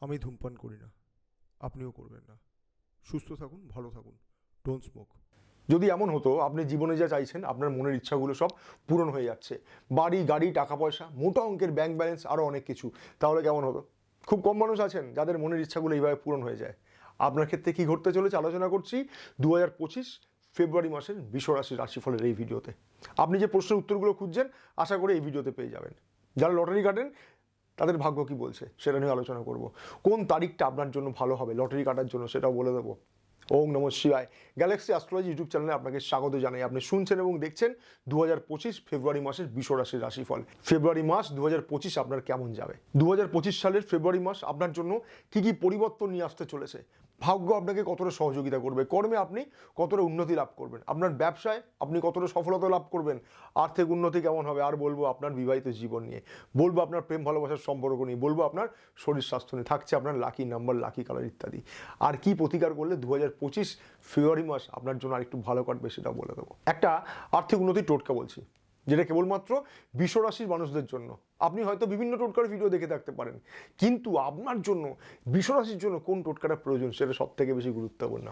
আমি ধূমপান করি না। আপনিও করবেন না। সুস্থ থাকুন, ভালো থাকুন। ডোন্ট স্মোক যদি এমন হতো, আপনি জীবনে যা চাইছেন, আপনার মনের ইচ্ছাগুলো সব পূরণ হয়ে যাচ্ছে। বাড়ি, গাড়ি টাকা পয়সা মোটা অঙ্কের ব্যাংক ব্যালেন্স আরও অনেক কিছু। তাহলে কেমন হতো? খুব কম মানুষ আছেন যাদের মনের ইচ্ছাগুলো এইভাবে পূরণ হয়ে যায়। আপনার ক্ষেত্রে কী ঘটতে চলেছে আলোচনা করছি। দু হাজার পঁচিশ ফেব্রুয়ারি মাসের বিশ্বরাশির রাশিফলের এই ভিডিওতে। আপনি যে প্রশ্নের উত্তরগুলো খুঁজছেন, আশা করি এই ভিডিওতে পেয়ে যাবেন। যারা লটারি কাটেন তাদের ভাগ্য কি বলছে সেটা নিয়ে আলোচনা করব। কোন তারিখটা আপনার জন্য ভালো হবে? লটারি কাটার জন্য সেটাও বলে দেবো। ওম নম শিবায়। গ্যালাক্সি অ্যাস্ট্রোলজি ইউটিউব চ্যানেলে আপনাকে স্বাগত জানাই। আপনি শুনছেন এবং দেখছেন দু ফেব্রুয়ারি মাসের বিশ্ব রাশির রাশিফল। ফেব্রুয়ারি মাস দু আপনার কেমন যাবে? দু সালের ফেব্রুয়ারি মাস আপনার জন্য কি কি পরিবর্তন নিয়ে আসতে চলেছে? ভাগ্য আপনাকে কতটা সহযোগিতা করবে? কর্মে আপনি কতটা উন্নতি লাভ করবেন? আপনার ব্যবসায় আপনি কতটা সফলতা লাভ করবেন? আর্থিক উন্নতি কেমন হবে? আর বলব আপনার বিবাহিত জীবন নিয়ে। বলব আপনার প্রেম, ভালোবাসার সম্পর্ক নিয়ে। বলব আপনার শরীর স্বাস্থ্য নিয়ে। থাকছে আপনার লাকি নাম্বার লাকি কালার ইত্যাদি। আর কি প্রতিকার করলে দু হাজার পঁচিশ ফেব্রুয়ারি মাস আপনার জন্য আরেকটু ভালো কাটবে সেটা বলে দেবো। একটা আর্থিক উন্নতির টোটকা বলছি। যেটা কেবলমাত্র বিশ্বরাশির মানুষদের জন্য। আপনি হয়তো বিভিন্ন টোটকার ভিডিও দেখে থাকতে পারেন। কিন্তু আপনার জন্য, বিশ্বরাশির জন্য কোন টোটকাটা প্রয়োজন সেটা সব থেকে বেশি গুরুত্বপূর্ণ।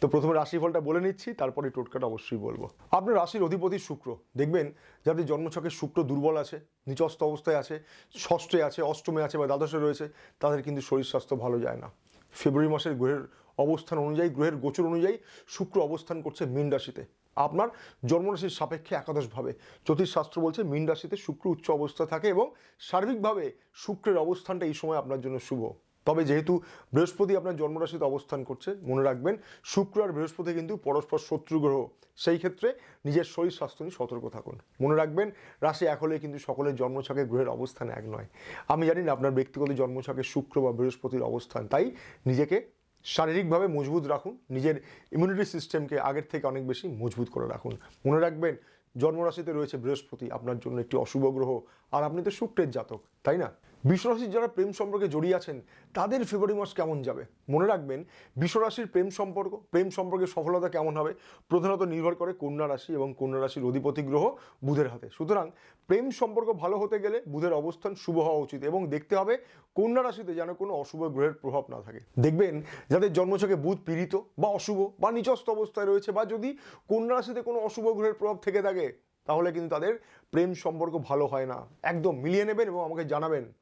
তো প্রথমে রাশিফলটা বলে নিচ্ছি, তারপরে টোটকাটা অবশ্যই বলব। আপনার রাশির অধিপতি শুক্র। দেখবেন, যাদের জন্মছকে শুক্র দুর্বল আছে নিচস্ত অবস্থায় আছে, ষষ্ঠে আছে, অষ্টমে আছে বা দ্বাদশে রয়েছে, তাদের কিন্তু শরীর স্বাস্থ্য ভালো যায় না। ফেব্রুয়ারি মাসের গ্রহের অবস্থান অনুযায়ী, গ্রহের গোচর অনুযায়ী শুক্র অবস্থান করছে মীন রাশিতে। আপনার জন্মরাশির সাপেক্ষে একাদশভাবে। জ্যোতিষশাস্ত্র বলছে, মীন রাশিতে শুক্র উচ্চ অবস্থা থাকে এবং সার্বিকভাবে শুক্রের অবস্থানটা এই সময় আপনার জন্য শুভ। তবে যেহেতু বৃহস্পতি আপনার জন্মরাশিতে অবস্থান করছে, মনে রাখবেন শুক্র আর বৃহস্পতি কিন্তু পরস্পর শত্রু গ্রহ। সেই ক্ষেত্রে নিজের শরীর স্বাস্থ্য নিয়ে সতর্ক থাকুন। মনে রাখবেন, রাশি এক হলে কিন্তু সকলের জন্মছকে গ্রহের অবস্থান এক নয়। আমি জানি না আপনার ব্যক্তিগত জন্মছকে শুক্র বা বৃহস্পতির অবস্থান, তাই নিজেকে শারীরিকভাবে মজবুত রাখুন, নিজের ইমিউনিটি সিস্টেমকে আগের থেকে অনেক বেশি মজবুত করে রাখুন। মনে রাখবেন, জন্মরাশিতে রয়েছে বৃহস্পতি, আপনার জন্য একটি অশুভ গ্রহ, আর আপনি তো শুক্রের জাতক, তাই না? বিশ্বরাশির যারা প্রেম সম্পর্কে জড়িয়ে আছেন, তাদের ফেব্রুয়ারি মাস কেমন যাবে? মনে রাখবেন, বিশ্বরাশির প্রেম সম্পর্ক, প্রেম সম্পর্কে সফলতা কেমন হবে? প্রধানত নির্ভর করে কন্যা রাশি এবং কন্যা রাশির অধিপতি গ্রহ বুধের হাতে। সুতরাং প্রেম সম্পর্ক ভালো হতে গেলে বুধের অবস্থান শুভ হওয়া উচিত এবং দেখতে হবে কন্যা রাশিতে যেন কোনো অশুভ গ্রহের প্রভাব না থাকে। দেখবেন, যাদের জন্মছকে বুধ পীড়িত বা অশুভ বা নিচস্ত অবস্থায় রয়েছে বা যদি কন্যা রাশিতে কোনো অশুভ গ্রহের প্রভাব থেকে থাকে, তাহলে কিন্তু তাদের প্রেম সম্পর্ক ভালো হয় না। একদম মিলিয়ে নেবেন এবং আমাকে জানাবেন।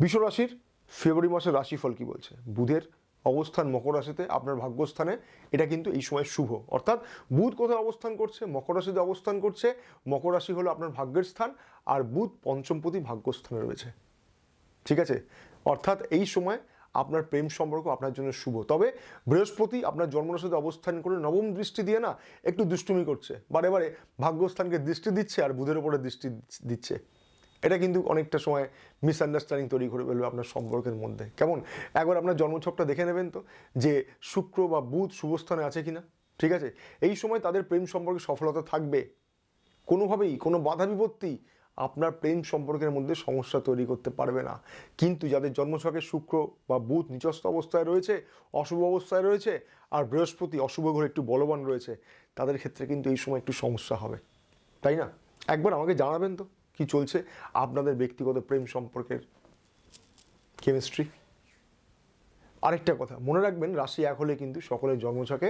বিশ্বরাশির ফেব্রুয়ারি মাসের রাশিফল কি বলছে? বুধের অবস্থান মকর রাশিতে, আপনার ভাগ্যস্থানে, এটা কিন্তু এই সময় শুভ। অর্থাৎ বুধ কোথায় অবস্থান করছে? মকর রাশিতে অবস্থান করছে। মকর রাশি হলো আপনার ভাগ্যের স্থান, আর বুধ পঞ্চমপতি ভাগ্যস্থানে রয়েছে। ঠিক আছে? অর্থাৎ এই সময় আপনার প্রেম সম্পর্ক আপনার জন্য শুভ। তবে বৃহস্পতি আপনার জন্মরাশিতে অবস্থান করে নবম দৃষ্টি দিয়ে না, একটু দুষ্টুমি করছে। বারে বারে ভাগ্যস্থানকে দৃষ্টি দিচ্ছে আর বুধের উপরে দৃষ্টি দিচ্ছে। এটা কিন্তু অনেকটা সময় মিসআন্ডারস্ট্যান্ডিং তৈরি করে ফেলবে আপনার সম্পর্কের মধ্যে। কেমন? একবার আপনার জন্মছকটা দেখে নেবেন তো, যে শুক্র বা বুধ শুভস্থানে আছে কিনা, ঠিক আছে? এই সময় তাদের প্রেম সম্পর্কে সফলতা থাকবে। কোনোভাবেই, কোনো বাধা বিপত্তি আপনার প্রেম সম্পর্কের মধ্যে সমস্যা তৈরি করতে পারবে না। কিন্তু যাদের জন্মছকে শুক্র বা বুধ নিচস্থ অবস্থায় রয়েছে, অশুভ অবস্থায় রয়েছে, আর বৃহস্পতি অশুভ ঘরে একটু বলবান রয়েছে, তাদের ক্ষেত্রে কিন্তু এই সময় একটু সমস্যা হবে। তাই না? একবার আমাকে জানাবেন তো। কি চলছে? আপনাদের ব্যক্তিগত প্রেম সম্পর্কের কেমিস্ট্রি আরেকটা কথা, মনে রাখবেন, রাশি এক হলে কিন্তু সকলের জন্মছকে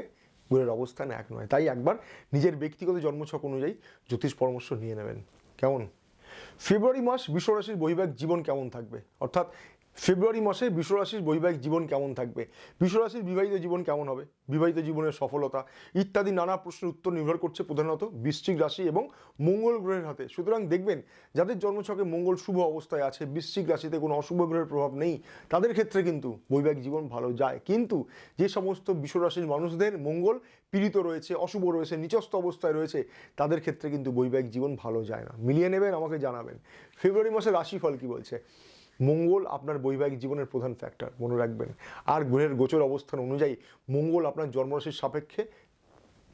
গ্রহের অবস্থান এক নয়। তাই একবার নিজের ব্যক্তিগত জন্মছক অনুযায়ী জ্যোতিষ পরামর্শ নিয়ে নেবেন। কেমন? ফেব্রুয়ারি মাস বিশ্বরাশির বহিবাগ জীবন কেমন থাকবে? অর্থাৎ ফেব্রুয়ারি মাসে বিশ্বরাশির বৈবাহিক জীবন কেমন থাকবে? বিশ্বরাশির বিবাহিত জীবন কেমন হবে? বিবাহিত জীবনের সফলতা ইত্যাদি নানা প্রশ্নের উত্তর নির্ভর করছে প্রধানত বৃশ্চিক রাশি এবং মঙ্গল গ্রহের হাতে। সুতরাং দেখবেন, যাদের জন্মছকে মঙ্গল শুভ অবস্থায় আছে, বৃশ্চিক রাশিতে কোনো অশুভ গ্রহের প্রভাব নেই। তাদের ক্ষেত্রে কিন্তু বৈবাহিক জীবন ভালো যায়। কিন্তু যে সমস্ত বিশ্বরাশির মানুষদের মঙ্গল পীড়িত রয়েছে, অশুভ রয়েছে নিচস্ত অবস্থায় রয়েছে, তাদের ক্ষেত্রে কিন্তু বৈবাহিক জীবন ভালো যায় না। মিলিয়ে নেবেন, আমাকে জানাবেন। ফেব্রুয়ারি মাসের রাশিফল কি বলছে? মঙ্গল আপনার বৈবাহিক জীবনের প্রধান ফ্যাক্টর মনে রাখবেন। আর গ্রহের গোচর অবস্থান অনুযায়ী মঙ্গল আপনার জন্মরাশির সাপেক্ষে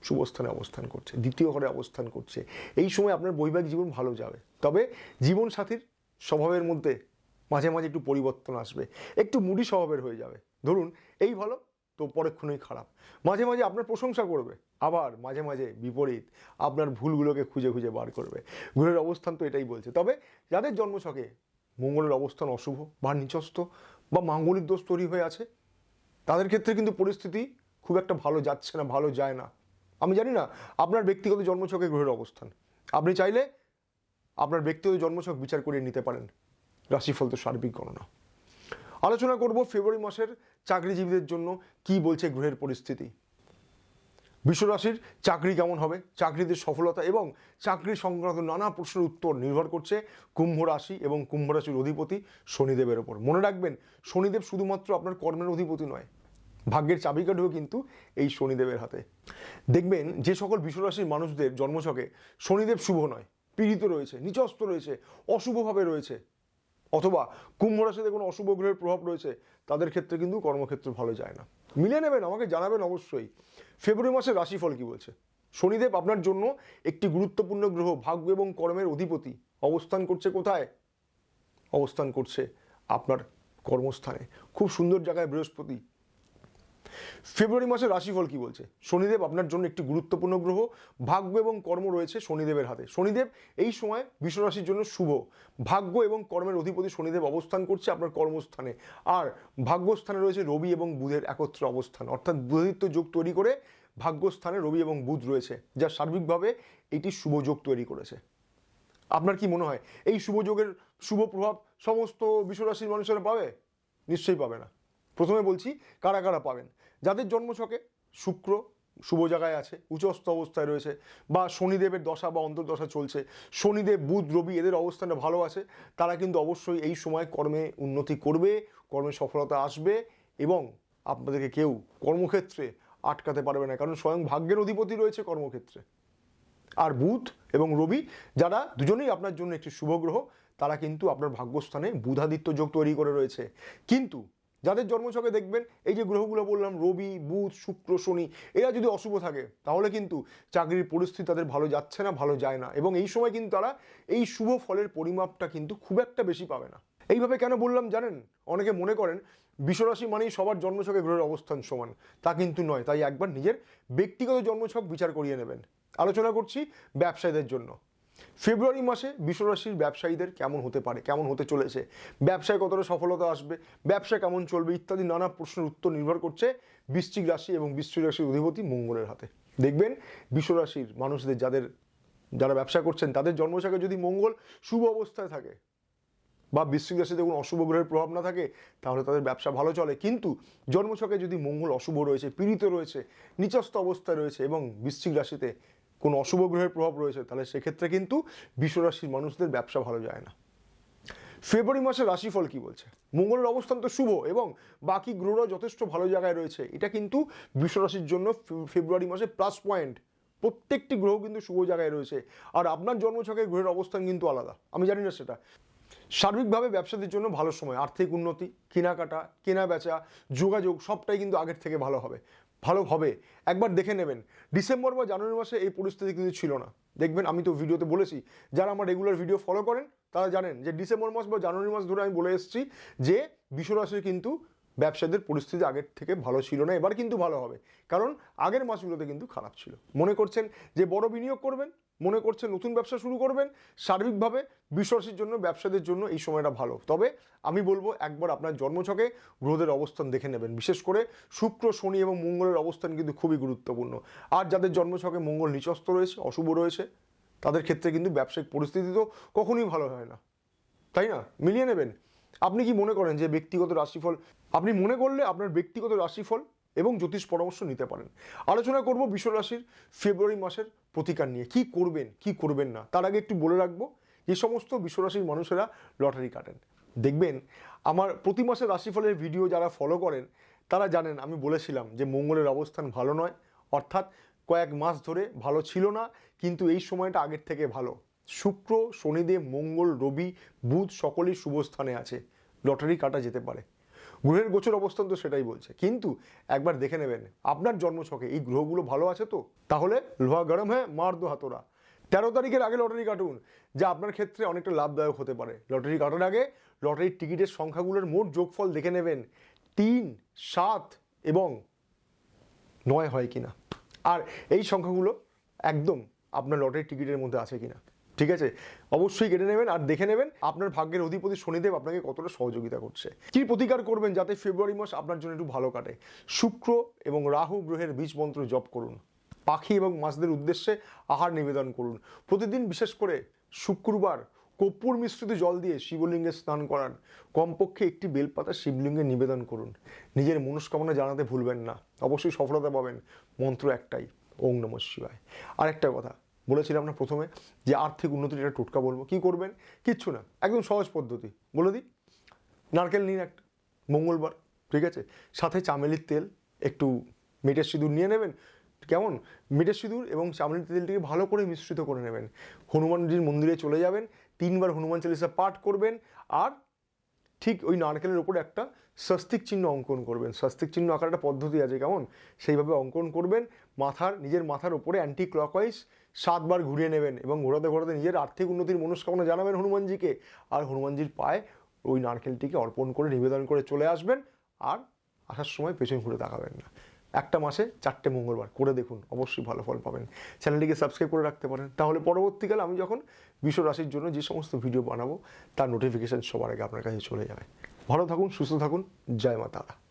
শুভস্থানে অবস্থান করছে, দ্বিতীয় ঘরে অবস্থান করছে। এই সময় আপনার বৈবাহিক জীবন ভালো যাবে। তবে জীবন সাথীর স্বভাবের মধ্যে মাঝে মাঝে একটু পরিবর্তন আসবে, একটু মুডি স্বভাবের হয়ে যাবে। ধরুন, এই ভালো, তো পরক্ষণেই খারাপ। মাঝে মাঝে আপনার প্রশংসা করবে, আবার মাঝে মাঝে বিপরীত আপনার ভুলগুলোকে খুঁজে খুঁজে বার করবে। ঘুরের অবস্থান তো এটাই বলছে। তবে যাদের জন্মছকে মঙ্গলের অবস্থান অশুভ বা নিচস্থ বা মাঙ্গলিক দোষ তৈরি হয়ে আছে, তাদের ক্ষেত্রে কিন্তু পরিস্থিতি খুব একটা ভালো যাচ্ছে না, ভালো যায় না। আমি জানি না আপনার ব্যক্তিগত জন্মছকে গ্রহের অবস্থান। আপনি চাইলে আপনার ব্যক্তিগত জন্মছক বিচার করে নিতে পারেন। রাশিফল তো সার্বিক গণনা। আলোচনা করব ফেব্রুয়ারি মাসের চাকরিজীবীদের জন্য কি বলছে গ্রহের পরিস্থিতি। বিশ্বরাশির চাকরি কেমন হবে? চাকরিতে সফলতা এবং চাকরি সংক্রান্ত নানা প্রশ্নের উত্তর নির্ভর করছে কুম্ভ রাশি এবং কুম্ভ রাশির অধিপতি শনিদেবের ওপর। মনে রাখবেন, শনিদেব শুধুমাত্র আপনার কর্মের অধিপতি নয়, ভাগ্যের চাবিকাঠিও কিন্তু এই শনিদেবের হাতে। দেখবেন, যে সকল বিশ্বরাশির মানুষদের জন্মছকে শনিদেব শুভ নয়, পীড়িত রয়েছে নিচস্ত রয়েছে অশুভভাবে রয়েছে। অথবা কুম্ভ রাশিতে কোনো অশুভ গ্রহের প্রভাব রয়েছে, তাদের ক্ষেত্রে কিন্তু কর্মক্ষেত্র ভালো যায় না। মিলে নেবেন, আমাকে জানাবেন অবশ্যই। ফেব্রুয়ারি মাসের রাশিফল কি বলছে? শনিদেব আপনার জন্য একটি গুরুত্বপূর্ণ গ্রহ, ভাগ্য এবং কর্মের অধিপতি। অবস্থান করছে কোথায়? অবস্থান করছে আপনার কর্মস্থানে। খুব সুন্দর জায়গায় বৃহস্পতি। ফেব্রুয়ারি মাসের রাশিফল কি বলছে? শনিদেব আপনার জন্য একটি গুরুত্বপূর্ণ গ্রহ। ভাগ্য এবং কর্ম রয়েছে শনিদেবের হাতে। শনিদেব এই সময় বিশ্বরাশির জন্য শুভ। ভাগ্য এবং কর্মের অধিপতি শনিদেব অবস্থান করছে আপনার কর্মস্থানে। আর ভাগ্যস্থানে রয়েছে রবি এবং বুধের একত্র অবস্থান। অর্থাৎ বুধাদিত্য যোগ তৈরি করে ভাগ্যস্থানে রবি এবং বুধ রয়েছে, যা সার্বিকভাবে এটি শুভ যোগ তৈরি করেছে। আপনার কি মনে হয়, এই শুভ যোগের শুভ প্রভাব সমস্ত বিশ্বরাশির মানুষেরা পাবে? নিশ্চয়ই পাবে না। প্রথমে বলছি, কারা কারা পাবেন? যাদের জন্মছকে শুক্র শুভ জায়গায় আছে উচ্চস্থ অবস্থায় রয়েছে, বা শনিদেবের দশা বা অন্তর্দশা চলছে, শনিদেব, বুধ, রবি এদের অবস্থানটা ভালো আছে, তারা কিন্তু অবশ্যই এই সময় কর্মে উন্নতি করবে, কর্মে সফলতা আসবে এবং আপনাদেরকে কেউ কর্মক্ষেত্রে আটকাতে পারবে না, কারণ স্বয়ং ভাগ্যের অধিপতি রয়েছে কর্মক্ষেত্রে। আর বুধ এবং রবি যারা দুজনেই আপনার জন্য একটি শুভ গ্রহ, তারা কিন্তু আপনার ভাগ্যস্থানে বুধাদিত্য যোগ তৈরি করে রয়েছে। কিন্তু যাদের জন্মছকে দেখবেন, এই যে গ্রহগুলো বললাম, রবি, বুধ, শুক্র, শনি, এরা যদি অশুভ থাকে, তাহলে কিন্তু চাকরির পরিস্থিতি তাদের ভালো যাচ্ছে না, ভালো যায় না। এবং এই সময় কিন্তু তারা এই শুভ ফলের পরিমাপটা কিন্তু খুব একটা বেশি পাবে না। এইভাবে কেন বললাম জানেন? অনেকে মনে করেন, বিশ্বরাশি মানেই সবার জন্মছকে গ্রহের অবস্থান সমান। তা কিন্তু নয়, তাই একবার নিজের ব্যক্তিগত জন্মছক বিচার করিয়ে নেবেন। আলোচনা করছি ব্যবসায়ীদের জন্য। ফেব্রুয়ারি মাসে বিশ্বরাশির ব্যবসায়ীদের কেমন হতে পারে, কেমন হতে চলেছে, ব্যবসায় কতটা সফলতা আসবে, ব্যবসা কেমন চলবে ইত্যাদি নানা প্রশ্নের উত্তর নির্ভর করছে বৃশ্চিক রাশি এবং বৃশ্চিক রাশির অধিপতি মঙ্গলের হাতে। দেখবেন বিশ্বরাশির মানুষদের যাদের, যারা ব্যবসা করছেন তাদের জন্মছকে যদি মঙ্গল শুভ অবস্থায় থাকে বা বৃশ্চিক রাশিতে কোনো অশুভ গ্রহের প্রভাব না থাকে, তাহলে তাদের ব্যবসা ভালো চলে। কিন্তু জন্মছকে যদি মঙ্গল অশুভ রয়েছে, পীড়িত রয়েছে, নিচস্থ অবস্থায় রয়েছে এবং বৃশ্চিক রাশিতে কোনো অশুভ গ্রহের প্রভাব রয়েছে, তাহলে সেক্ষেত্রে কিন্তু বিশ্বরাশির মানুষদের ব্যবসা ভালো যায় না। ফেব্রুয়ারি মাসের রাশিফল কি বলছে? মঙ্গলের অবস্থান তো শুভ এবং বাকি গ্রহরা যথেষ্ট ভালো জায়গায় রয়েছে। এটা কিন্তু বিশ্বরাশির জন্য ফেব্রুয়ারি মাসে প্লাস পয়েন্ট প্রত্যেকটি গ্রহ কিন্তু শুভ জায়গায় রয়েছে। আর আপনার জন্মছকের গ্রহের অবস্থান কিন্তু আলাদা। আমি জানি না সেটা। সার্বিকভাবে ব্যবসাদের জন্য ভালো সময়। আর্থিক উন্নতি, কেনাকাটা কেনা বেচা যোগাযোগ সবটাই কিন্তু আগের থেকে ভালো হবে। ভালো হবে। একবার দেখে নেবেন। ডিসেম্বর বা জানুয়ারি মাসে এই পরিস্থিতি কিন্তু ছিল না। দেখবেন, আমি তো ভিডিওতে বলেছি, যারা আমার রেগুলার ভিডিও ফলো করেন, তারা জানেন যে ডিসেম্বর মাস বা জানুয়ারি মাস ধরে আমি বলে এসেছি যে বিশ্বরাশি কিন্তু ব্যবসাদের পরিস্থিতি আগের থেকে ভালো ছিল না, এবার কিন্তু ভালো হবে। কারণ আগের মাসগুলোতে কিন্তু খারাপ ছিল। মনে করছেন যে বড় বিনিয়োগ করবেন মনে করছেন নতুন ব্যবসা শুরু করবেন, সার্বিকভাবে বিশ্বরাশির জন্য, ব্যবসাদের জন্য এই সময়টা ভালো। তবে আমি বলব, একবার আপনার জন্মছকে গ্রহদের অবস্থান দেখে নেবেন। বিশেষ করে শুক্র, শনি এবং মঙ্গলের অবস্থান কিন্তু খুবই গুরুত্বপূর্ণ। আর যাদের জন্মছকে মঙ্গল নিচস্থ রয়েছে, অশুভ রয়েছে, তাদের ক্ষেত্রে কিন্তু ব্যবসায়িক পরিস্থিতি তো কখনোই ভালো হয় না। তাই না? মিলিয়ে নেবেন। আপনি কি মনে করেন যে ব্যক্তিগত রাশিফল, আপনি মনে করলে আপনার ব্যক্তিগত রাশিফল এবং জ্যোতিষ পরামর্শ নিতে পারেন। আলোচনা করব বিশ্বরাশির ফেব্রুয়ারি মাসের প্রতিকার নিয়ে। কি করবেন কি করবেন না? তার আগে একটু বলে রাখব যে সমস্ত বিশ্বরাশির মানুষেরা লটারি কাটেন। দেখবেন, আমার প্রতি মাসের রাশিফলের ভিডিও যারা ফলো করেন, তারা জানেন, আমি বলেছিলাম যে মঙ্গলের অবস্থান ভালো নয়। অর্থাৎ কয়েক মাস ধরে ভালো ছিল না, কিন্তু এই সময়টা আগের থেকে ভালো। শুক্র, শনিদেব, মঙ্গল, রবি, বুধ সকলেই শুভস্থানে আছে। লটারি কাটা যেতে পারে। গ্রহের গোচর অবস্থান তো সেটাই বলছে। কিন্তু একবার দেখে নেবেন, আপনার জন্মছকে এই গ্রহগুলো ভালো আছে তো? তাহলে লোহা গরম হ্যাঁ মার দো হাতোরা তেরো তারিখের আগে লটারি কাটুন, যা আপনার ক্ষেত্রে অনেকটা লাভদায়ক হতে পারে। লটারি কাটার আগে লটারির টিকিটের সংখ্যাগুলোর মোট যোগফল দেখে নেবেন, তিন, সাত এবং নয় হয় কিনা। আর এই সংখ্যাগুলো একদম আপনার লটারির টিকিটের মধ্যে আছে কিনা। ঠিক আছে? অবশ্যই কেটে নেবেন আর দেখে নেবেন আপনার ভাগ্যের অধিপতি শনিদেব আপনাকে কতটা সহযোগিতা করছে। কি প্রতিকার করবেন যাতে ফেব্রুয়ারি মাস আপনার জন্য একটু ভালো কাটে? শুক্র এবং রাহু গ্রহের বীজ মন্ত্র জপ করুন। পাখি এবং মাছদের উদ্দেশ্যে আহার নিবেদন করুন। প্রতিদিন বিশেষ করে শুক্রবার কর্পূর মিশ্রিত জল দিয়ে শিবলিঙ্গে স্নান করান। কমপক্ষে একটি বেলপাতা শিবলিঙ্গে নিবেদন করুন। নিজের মনস্কামনা জানাতে ভুলবেন না। অবশ্যই সফলতা পাবেন। মন্ত্র একটাই ওং নম শিবায়। আরেকটা কথা বলেছিলাম না প্রথমে যে আর্থিক উন্নতির একটা টোটকা বলব। কি করবেন? কিচ্ছু না। একদম সহজ পদ্ধতি। বলে দিই, নারকেল নিন একটা, মঙ্গলবার, ঠিক আছে? সাথে চামেলির তেল, একটু মেটের সিঁদুর নিয়ে নেবেন। কেমন? মেটের সিঁদুর এবং চামেলির তেলটিকে ভালো করে মিশ্রিত করে নেবেন। হনুমানজির মন্দিরে চলে যাবেন, তিনবার হনুমান চালিসা পাঠ করবেন, আর ঠিক ওই নারকেলের ওপরে একটা স্বস্তিক চিহ্ন অঙ্কন করবেন। স্বস্তিক চিহ্ন আঁকার একটা পদ্ধতি আছে, কেমন? সেইভাবে অঙ্কন করবেন মাথার, নিজের মাথার ওপরে অ্যান্টি ক্লকওয়াইজ সাতবার ঘুরিয়ে নেবেন এবং ঘোরাতে ঘোরাতে নিজের আর্থিক উন্নতির মনস্কামনা জানাবেন হনুমানজিকে। আর হনুমানজির পায়ে ওই নারকেলটিকে অর্পণ করে, নিবেদন করে চলে আসবেন আর আসার সময় পেছন ঘুরে তাকাবেন না। একটা মাসে চারটে মঙ্গলবার, করে দেখুন, অবশ্যই ভালো ফল পাবেন। চ্যানেলটিকে সাবস্ক্রাইব করে রাখতে পারেন। তাহলে পরবর্তীকালে আমি যখন বিশ্ব রাশির জন্য যে সমস্ত ভিডিও বানাবো, তার নোটিফিকেশন সবার আগে আপনার কাছে চলে যাবে। ভালো থাকুন, সুস্থ থাকুন, জয় মা তারা।